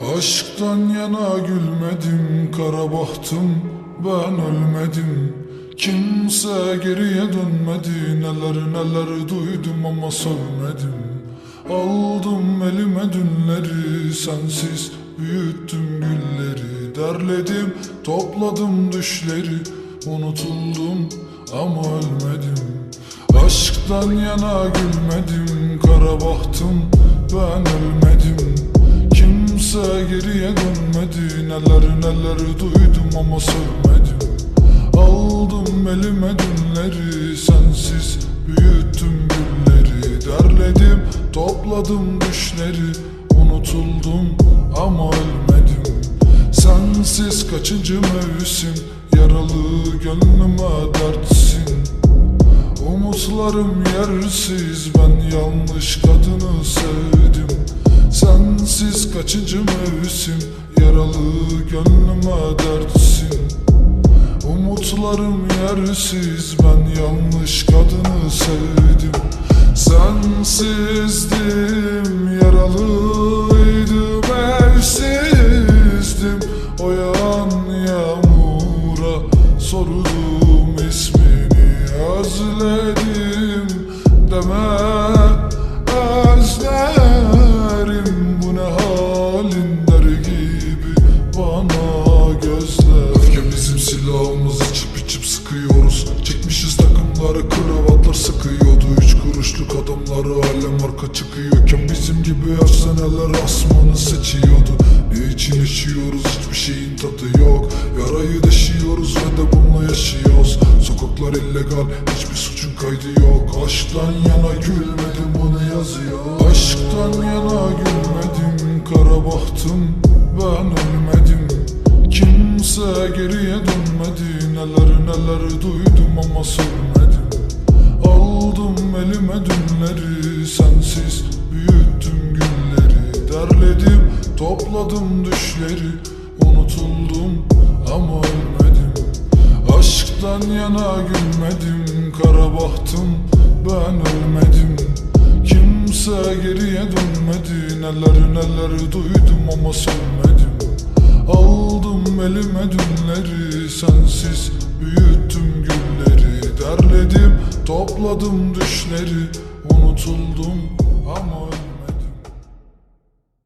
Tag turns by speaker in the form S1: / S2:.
S1: Aşktan yana gülmedim kara bahtım ben ölmedim. Kimse geriye dönmedi neler neler duydum ama sövmedim Aldım elime dünleri sensiz büyüttüm gülleri. Derledim topladım düşleri unutuldum ama ölmedim. Aşktan yana gülmedim kara bahtım ben ölmedim Kimse geriye dönmedi. Neler neler duydum ama sövmedim Aldım elime dünleri Sensiz büyüttüm gülleri. Derledim topladım düşleri. Unutuldum ama ölmedim. Sensiz kaçıncı mevsim? Yaralı gönlüme dertsin. Umutlarım yersiz. Ben yanlış kadını sevdim Sensiz kaçıncı mevsim? Yaralı gönlüme dertsin. Umutlarım yersiz ben yanlış kadını sevdim. Sensizdim yaralıydım evsizdim. O yağan yağmura sordum ismini özledim deme içip sıkıyoruz. Çekmişiz takımları kravatlar sıkıyordu. Üç kuruşluk adamları alem arka çıkıyorken Bizim gibi efsaneler asmanı seçiyordu. Ne için yaşıyoruz? Hiçbir şeyin tadı yok. Yarayı deşiyoruz ve de bununla yaşıyoruz. Sokaklar illegal hiçbir suçun kaydı yok. Aşktan yana gülmedim bunu yazıyor? Aşktan yana gülmedim kara bahtım ben ölmedim. Kimse geriye dönmedi Neler neler duydum ama sövmedim Aldım elime dünleri Sensiz büyüttüm gülleri Derledim topladım düşleri Unutuldum ama ölmedim. Aşktan yana gülmedim Kara bahtım ben ölmedim. Kimse geriye dönmedi Neler neler duydum ama sövmedim Aldım elime dünleri Sensiz büyüttüm gülleri. Derledim topladım düşleri Unutuldum ama